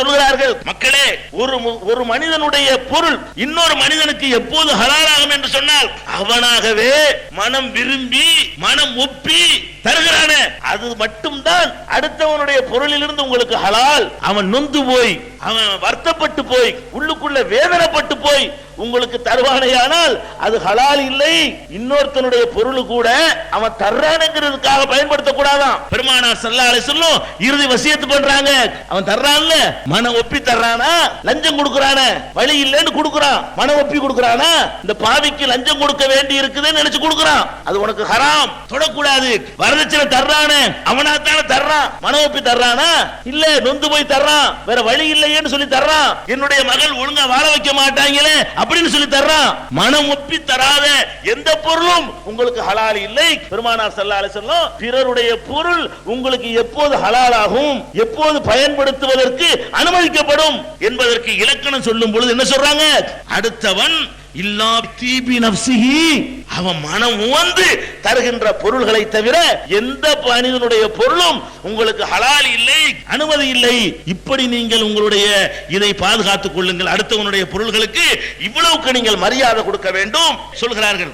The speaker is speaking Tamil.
சொல்கிறார்கள். மக்களே ஒரு ஒரு மனிதனுடைய பொருள் இன்னொரு மனிதனுக்கு எப்போது ஹலாலாகும் என்று சொன்னால் அவனாகவே மனம் விரும்பி மனம் ஒப்பி தருகிறானே. அது மட்டும்தான் அடுத்தவனுடைய பொருளிலிருந்து உங்களுக்கு ஹலால். அவன் நொந்து போய் அவன் வருத்தப்பட்டு போய் உள்ளுக்குள்ள வேதனைப்பட்டு போய் உங்களுக்கு தருவானையானால் அது ஹலால் இல்லை. இன்னொருத்தனுடைய பொருள் கூட அவன் தர்றானுங்கிறதுக்காக பயன்படுத்த கூடாதான் பெருமானார் ஸல்லல்லாஹு சொல்லும் இறுதி வசியத்து பண்றாங்க. அவன் தர்றான்ல? மன ஒப்பி தர்றானா? லஞ்சம் கொடுக்கறானே? வழி இல்லைன்னு கொடுக்கறான். மன ஒப்பி கொடுக்கறானா? இந்த பாவிக்கு லஞ்சம் கொடுக்க வேண்டி இருக்குதுன்னு நினைச்சு கொடுக்கறான். அது உனக்கு ஹராம். தொடக்கூடாது. வரதட்சணை தர்றானே. அவனா தானே தர்றான். மன ஒப்பி தர்றானா? இல்ல நொந்து போய் தர்றான். வேற வழி இல்லையேன்னு சொல்லி தர்றான். என்னுடைய மகள் ஒழுங்கா வாழ வைக்க மாட்டாங்களே. அப்படின்னு சொல்லி தர்றான். மனம் ஒப்பி தராத எந்த பொருளும் உங்களுக்கு ஹலால் இல்லை. பெருமானார் ஸல்லல்லாஹு சொல்லும் பிறருடைய பொருள் உங்களுக்கு எப்போது ஹலாலாகும் எப்போது பயன்படுத்துவதற்கு அனுமதிக்கப்படும் என்பதற்கு இலக்கணம் சொல்லும் பொழுது என்ன சொல்றாங்க? அடுத்தவன் இல்லா தீபி நப்சிஹி அவன் மனம் உவந்து தருகின்ற பொருள்களை தவிர எந்த மனிதனுடைய பொருளும் உங்களுக்கு ஹலால் இல்லை அனுமதி இல்லை. இப்படி நீங்கள் உங்களுடைய இதை பாதுகாத்துக் கொள்ளுங்கள். அடுத்தவனுடைய பொருள்களுக்கு இவ்வளவுக்கு நீங்கள் மரியாதை கொடுக்க வேண்டும் சொல்கிறார்கள்.